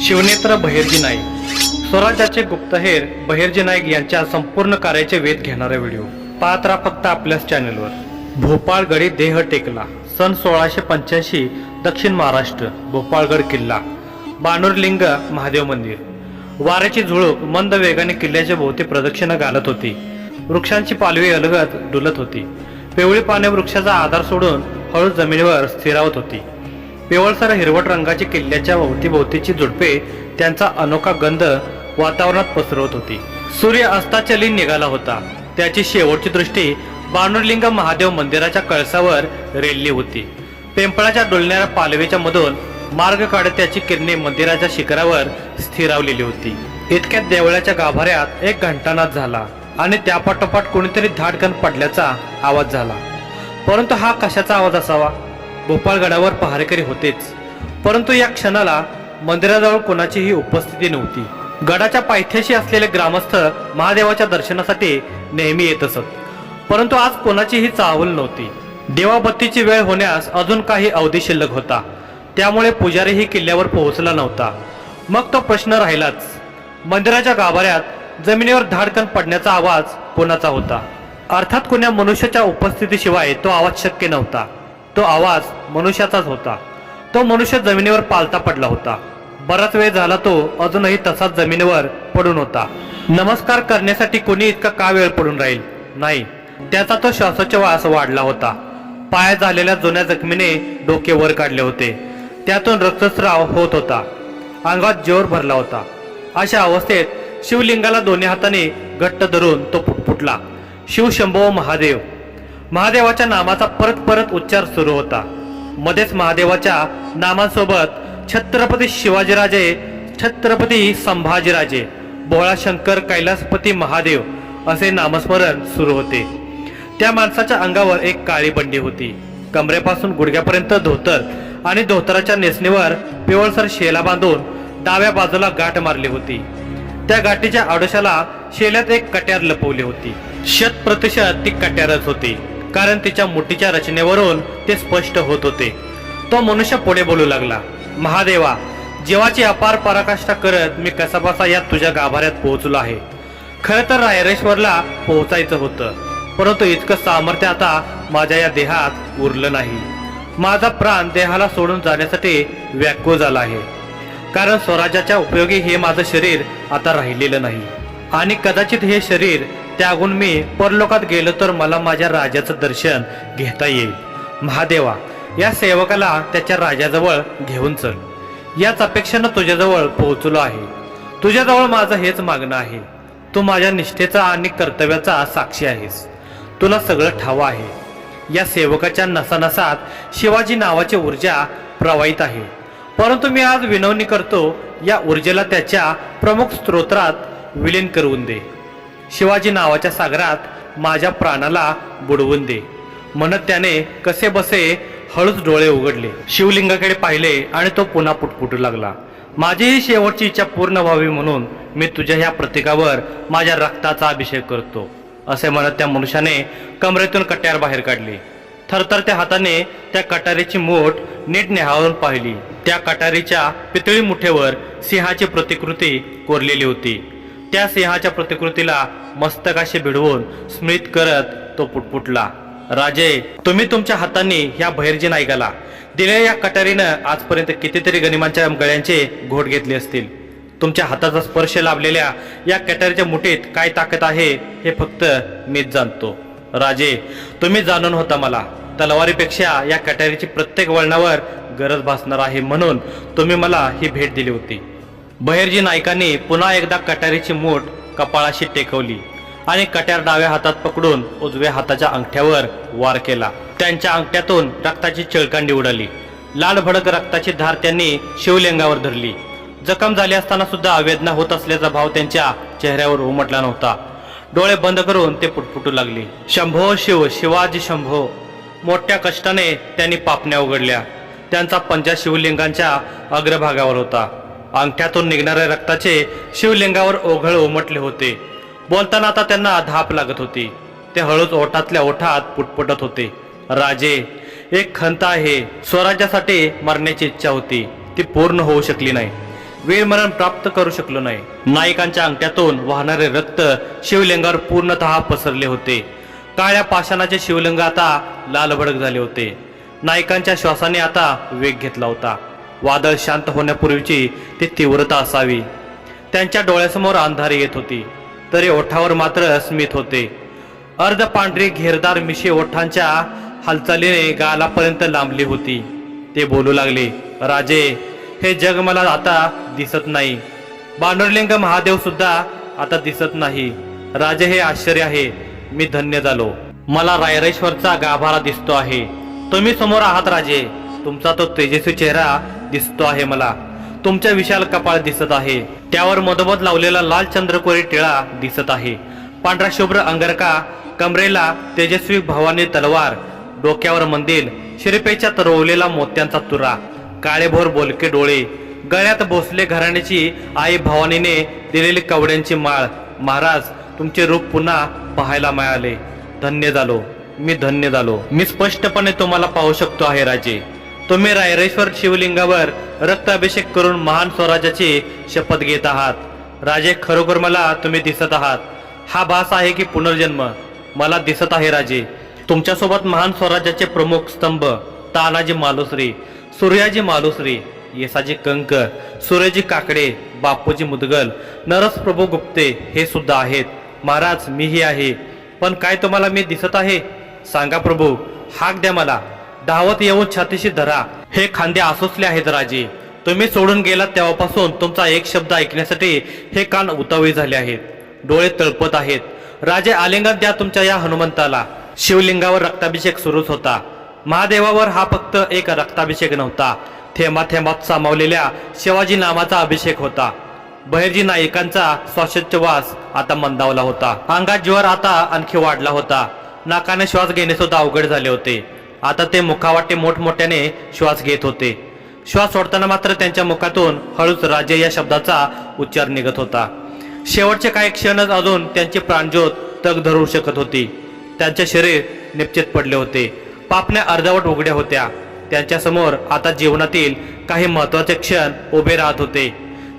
शिवनेत्र बहिर्जी नाईक. स्वराज्याचे गुप्तहेर बहिर्जी नाईक यांच्या संपूर्ण कार्याचे वेध घेणारा व्हिडिओ. पाहत राहा फक्त आपल्याच चॅनलवर. भोपाळगडी देह टेकला. सन सोळाशे पंच्याऐंशी दक्षिण महाराष्ट्र भोपाळगड किल्ला. बाणूरलिंग महादेव मंदिर. वाऱ्याची झुळूक मंद वेगाने किल्ल्याच्या भोवती प्रदक्षिणा घालत होती. वृक्षांची पालवी अलगत डुलत होती. पिवळी पाने वृक्षाचा आधार सोडून हळू जमिनीवर स्थिरावत होती. पिवळसर हिरवट रंगाची किल्ल्याच्या भोवतीभोवतीची झुडपे त्यांचा अनोखा गंध वातावरणात पसरवत होती. सूर्य अस्ताचली निघाला होता. त्याची शेवटची दृष्टी बाणुरलिंग महादेव मंदिराच्या कळसावर रेलली होती. पिंपळाच्या डोलणाऱ्या पालवीच्या मधून मार्ग काढत त्याची किरणे मंदिराच्या शिखरावर स्थिरावलेली होती. इतक्यात देवळाच्या गाभाऱ्यात एक घंटानाद झाला आणि त्यापाठोपाठ कोणीतरी धाडकन पडल्याचा आवाज झाला. परंतु हा कशाचा आवाज असावा? भोपाळगडावर पहारेकरी होतेच. परंतु या क्षणाला मंदिराजवळ कोणाचीही उपस्थिती नव्हती. गडाच्या पायथ्याशी असलेले ग्रामस्थ महादेवाच्या दर्शनासाठी नेहमी येत असत. परंतु आज कोणाचीही चावल नव्हती. देवाबत्तीची वेळ होण्यास अजून काही अवधी शिल्लक होता. त्यामुळे पुजारीही किल्ल्यावर पोहोचला नव्हता. मग तो प्रश्न राहिलाच. मंदिराच्या गाभाऱ्यात जमिनीवर धाडकन पडण्याचा आवाज कोणाचा होता? अर्थात कोण्या मनुष्याच्या उपस्थितीशिवाय तो आवाज शक्य नव्हता. तो आवाज मनुष्याचाच होता. तो मनुष्य जमिनीवर पालता पडला होता. बराच वेळ झाला तो अजूनही तसाच जमिनीवर पडून होता. नमस्कार करण्यासाठी कोणी इतका का वेळ पडून राहील? नाही. त्याचा तो श्वासोच्छवास वाढला होता. पाया झालेल्या जुन्या जखमीने डोके वर काढले होते. त्यातून रक्तस्राव होत होता. अंगात जोर भरला होता. अशा अवस्थेत शिवलिंगाला दोन्ही हाताने घट्ट धरून तो फुटफुटला शिव शंभो महादेव. महादेवाच्या नामाचा परत परत उच्चार सुरू होता. मध्येच महादेवाच्या नामांसोबत छत्रपती शिवाजीराजे छत्रपती संभाजीराजे भोळा शंकर कैलासपती महादेव असे नामस्मरण सुरू होते. त्या माणसाच्या अंगावर एक काळी बंडी होती. कमरेपासून गुडघ्यापर्यंत धोतर आणि धोतराच्या नेसणीवर पिवळसर शेला बांधून डाव्या बाजूला गाठ मारली होती. त्या गाठीच्या आडोशाला शेल्यात एक कट्यार लपवली होती. शत प्रतिशत ती कट्यारच होती. कारण तिच्या मुठीच्या रचनेवरून ते स्पष्ट होत होते. तो मनुष्य पुढे बोलू लागला महादेवा जीवाची अपार पराकाष्ठा करत मी कसाबसा या तुझ्या गाभाऱ्यात पोहोचलो आहे. खरं तर रायरेश्वरला पोहोचायचं होतं परंतु इतकं सामर्थ्य आता माझ्या या देहात उरलं नाही. माझा प्राण देहाला सोडून जाण्यासाठी व्याकुळ झाला आहे कारण स्वराज्याच्या उपयोगी हे माझं शरीर आता राहिलेलं नाही. आणि कदाचित हे शरीर त्यागून मी परलोकात गेलो तर मला माझ्या राजाचं दर्शन घेता येईल. महादेवा या सेवकाला त्याच्या राजाजवळ घेऊन चल. याच अपेक्षेनं तुझ्याजवळ पोहोचलो आहे. तुझ्याजवळ माझं हेच मागणं आहे. तू माझ्या निष्ठेचा आणि कर्तव्याचा साक्षी आहेस. तुला सगळं ठाव आहे. या सेवकाच्या नसानसात शिवाजी नावाची ऊर्जा प्रवाहित आहे. परंतु मी आज विनवणी करतो या ऊर्जेला त्याच्या प्रमुख स्तोत्रात विलीन करून दे. शिवाजी नावाच्या सागरात माझ्या प्राणाला बुडवून दे. म्हणत त्याने कसे बसे हळूच डोळे उघडले. शिवलिंगाकडे पाहिले आणि तो पुन्हा पुटपुटू लागला. माझी ही शेवटची इच्छा पूर्ण व्हावी म्हणून मी तुझ्या ह्या प्रतीकावर माझ्या रक्ताचा अभिषेक करतो असे म्हणत त्या मनुष्याने कमरेतून कट्यार बाहेर काढली. थरथरत्या हाताने त्या कटारीची मोठ नीट निहाळून पाहिली. त्या कटारीच्या पितळी मुठेवर सिंहाची प्रतिकृती कोरलेली होती. त्या सिंहाच्या प्रतिकृतीला मस्तकाशी भिडवून स्मित करत तो पुटपुटला राजे तुम्ही तुमच्या हातांनी ह्या बहिर्जी नायकाला दिलेल्या या कटारीनं आजपर्यंत कितीतरी गनिमांच्या गळ्यांचे घोट घेतले असतील. तुमच्या हाताचा स्पर्श लाभलेल्या या कटारीच्या मुठीत काय ताकद आहे हे फक्त मीच जाणतो. राजे तुम्ही जाणून होता मला. तलवारीपेक्षा या कटारीची प्रत्येक वळणावर गरज भासणार आहे म्हणून तुम्ही मला ही भेट दिली होती. बहिर्जी नायकांनी पुन्हा एकदा कटारीची मूठ कपाळाशी टेकवली आणि कट्यार डाव्या हातात पकडून उजव्या हाताच्या अंगठ्यावर वार केला. त्यांच्या अंगठ्यातून रक्ताची चिळकांडी उडाली. लाल भडक रक्ताची धार त्यांनी शिवलिंगावर धरली. जखम झाली असताना सुद्धा वेदना होत असल्याचा भाव त्यांच्या चेहऱ्यावर उमटला नव्हता. डोळे बंद करून ते पुटपुटू लागले. शंभो शिव शिवाजी शंभो. मोठ्या कष्टाने त्यांनी पापण्या उघडल्या. त्यांचा पंजा शिवलिंगांच्या अग्रभागावर होता. अंगठ्यातून निघणाऱ्या रक्ताचे शिवलिंगावर ओघळ उमटले होते. बोलताना आता त्यांना धाप लागत होती. ते हळूच ओठातल्या ओठात पुटपुटत होते. राजे एक खंत आहे. स्वराज्यासाठी मरण्याची इच्छा होती. ती पूर्ण होऊ शकली नाही. वीरमरण प्राप्त करू शकलो नाही. नायकांच्या अंगठ्यातून वाहणारे रक्त शिवलिंगावर पूर्णतः पसरले होते. काळ्या पाषाणाचे शिवलिंग आता लाल भडक झाले होते. नायकांच्या श्वासाने आता वेग घेतला होता. वादळ शांत होण्यापूर्वीची ती तीव्रता असावी. त्यांच्या डोळ्यासमोर अंधारी येत होती. तरी ओठावर मात्र स्मित होते. अर्ध पांढरी घेरदार मिशी ओठांच्या हालचालीने गालापर्यंत लांबली होती. ते बोलू लागले राजे हे जग मला आता दिसत नाही. बांडुरलिंग महादेव सुद्धा आता दिसत नाही. राजे हे आश्चर्य आहे. मी धन्य झालो. मला रायरेश्वरचा गाभारा दिसतो आहे. तुम्ही समोर आहात राजे. तुमचा तो तेजस्वी चेहरा दिसतो आहे मला. तुमच्या विशाल कपाळ दिसत आहे. त्यावर मधोमध लावलेला लाल चंद्रकोरी टिळा दिसत आहे. पांढरा शुभ्र अंगरका कमरेला तेजस्वी भवानी तलवार डोक्यावर मंदिर शिरपेच्या तरवलेला मोत्यांचा तुरा काळेभोर बोलके डोळे गळ्यात भोसले घराण्याची आई भवानीने दिलेली कवड्यांची माळ. महाराज तुमचे रूप पुन्हा पाहायला मिळाले. धन्य झालो. मी धन्य झालो. मी स्पष्टपणे तुम्हाला पाहू शकतो आहे राजे. तुम्ही रायरेश्वर शिवलिंगावर रक्ताभिषेक करून महान स्वराज्याची शपथ घेत आहात. राजे खरोखर मला तुम्ही दिसत आहात. हा भास आहे की पुनर्जन्म? मला दिसत आहे राजे. तुमच्यासोबत महान स्वराज्याचे प्रमुख स्तंभ तानाजी मालुसरी सूर्याजी मालुसरी येसाजी कंक सूर्यजी काकडे बापूजी मुदगल नरस प्रभू गुप्ते हे सुद्धा आहेत. महाराज मीही आहे. पण काय तुम्हाला मी दिसत आहे? सांगा प्रभू हाक द्या मला. धावत येऊन छातीशी धरा. हे खांदे आसोसले आहेत राजे. तुम्ही सोडून गेलात तेव्हापासून तुमचा एक शब्द ऐकण्यासाठी हे कान उतावळी झाले आहेत. डोळे तळपत आहेत. राजे आलिंगन द्या तुमच्या या हनुमंताला. शिवलिंगावर रक्ताभिषेक सुरूच होता. महादेवावर हा फक्त एक रक्ताभिषेक नव्हता. थेंबा थेंबात सामावलेल्या शिवाजी नामाचा अभिषेक होता. बहिर्जी नायकांचा श्वासोच्छवास आता मंदावला होता. अंगात ज्वर आता आणखी वाढला होता. नाकाने श्वास घेणे सुद्धा अवघड झाले होते. आता ते मुखावाटे मोठमोठ्याने श्वास घेत होते. श्वास सोडताना मात्र त्यांच्या मुखातून हळूच राजे या शब्दाचा उच्चार निघत होता. शेवटचे काही क्षणच अजून त्यांची प्राणज्योत तग धरू शकत होती. त्यांचे शरीर निश्चित पडले होते. पापण्या अर्धवट उघड्या होत्या. त्यांच्यासमोर आता जीवनातील काही महत्त्वाचे क्षण उभे राहत होते.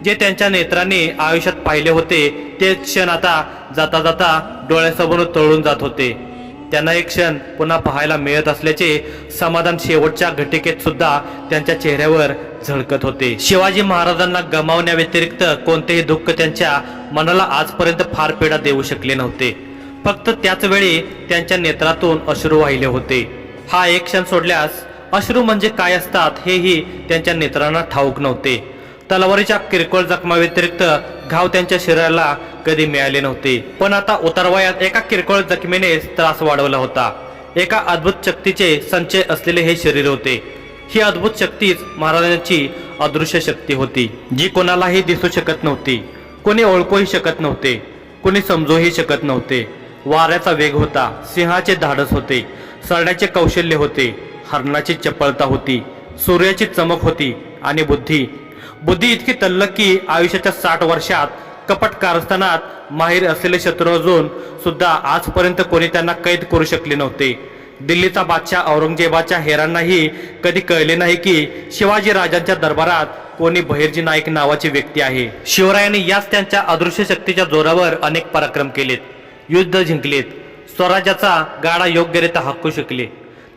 जे त्यांच्या नेत्रांनी आयुष्यात पाहिले होते ते क्षण आता जाता जाता डोळ्यासमोर तळून जात होते. त्यांना एक क्षण पुन्हा पाहायला मिळत असल्याचे समाधान शेवटच्या घटिकेत सुद्धा त्यांच्या चेहऱ्यावर झळकत होते. शिवाजी महाराजांना गमावण्या व्यतिरिक्त कोणतेही दुःख त्यांच्या मनाला आजपर्यंत फार पीडा देऊ शकले नव्हते. फक्त त्याच वेळी त्यांच्या नेत्रातून अश्रू वाहिले होते. हा एक क्षण सोडल्यास अश्रू म्हणजे काय असतात हेही त्यांच्या नेत्रांना ठाऊक नव्हते. तलवारीच्या किरकोळ जखमा व्यतिरिक्त घाव त्यांच्या शरीराला कधी मिळाले नव्हते. पण आता उतारवयात एका किरकोळ जखमेनेच त्रास वाढवला होता. एका अद्भुत शक्तीचे संचय असलेले हे शरीर होते. ही अद्भुत शक्तीच महाराजांची अदृश्य शक्ती होती जी कोणालाही दिसू शकत नव्हती. कोणी ओळखूही शकत नव्हते. कोणी समजूही शकत नव्हते. वाऱ्याचा वेग होता सिंहाचे धाडस होते सरण्याचे कौशल्य होते हरणाची चपळता होती सूर्याची चमक होती आणि बुद्धी बुद्धी इतकी तल्लक की आयुष्याच्या साठ वर्षात कपट कारस्थानात माहीर असलेले शत्रुअर्जुन सुद्धा आजपर्यंत कोणी त्यांना कैद करू शकले नव्हते. दिल्लीचा बादशाह औरंगजेबाच्या हेरांनाही कधी कळले नाही की शिवाजी राजांच्या दरबारात कोणी बहिर्जी नाईक नावाची व्यक्ती आहे. शिवरायांनी याच त्यांच्या अदृश्य शक्तीच्या जोरावर अनेक पराक्रम केलेत. युद्ध जिंकलेत. स्वराज्याचा गाडा योग्यरित्या हाकू शकले.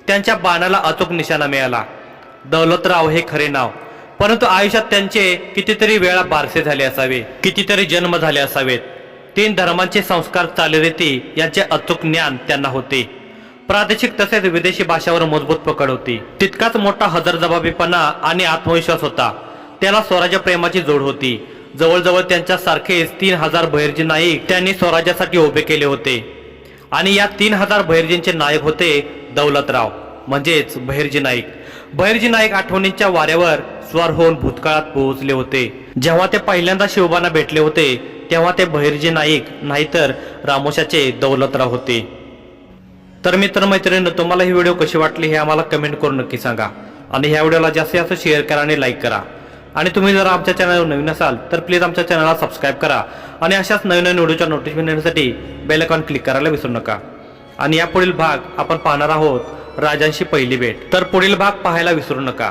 त्यांच्या बाणाला अचूक निशाणा मिळाला. दौलतराव हे खरे नाव. परंतु आयुष्यात त्यांचे कितीतरी वेळा बारसे झाले असावे कितीतरी जन्म झाले असावेत. तीन धर्मांचे संस्कार चालीरीती यांचे अचूक ज्ञान त्यांना होते. प्रादेशिक तसेच विदेशी भाषावर मजबूत पकड होती. तितकाच मोठा हजरजबाबीपणा आणि आत्मविश्वास होता. त्याला स्वराज्य प्रेमाची जोड होती. जवळजवळ त्यांच्या सारखेच तीन हजार बहिर्जी नाईक त्यांनी स्वराज्यासाठी उभे केले होते. आणि या तीन हजार बहिर्जींचे नायक होते दौलतराव म्हणजेच बहिर्जी नाईक. बहिर्जी नाईक आठवणींच्या वाऱ्यावर स्वार होऊन भूतकाळात पोहोचले होते. जेव्हा ते पहिल्यांदा शिवबांना भेटले होते तेव्हा ते बहिरजी नाईक नाहीतर रामोशाचे दौलतराव होते. तर मित्र मैत्रिणी तुम्हाला ही व्हिडिओ कशी वाटली हे आम्हाला कमेंट करून नक्की सांगा. आणि ह्या व्हिडिओला जास्तीत जास्त शेअर करा आणि लाईक करा. आणि तुम्ही जर आमच्या चॅनलवर नवीन असाल तर प्लीज आमच्या चॅनलला सबस्क्राईब करा. आणि अशाच नवीन नवीन व्हिडिओच्या नोटिफिकेशनसाठी बेल आयकॉन क्लिक करायला विसरू नका. आणि यापुढील भाग आपण पाहणार आहोत राजांशी पहिली भेट. तर पुढील भाग पाहायला विसरू नका.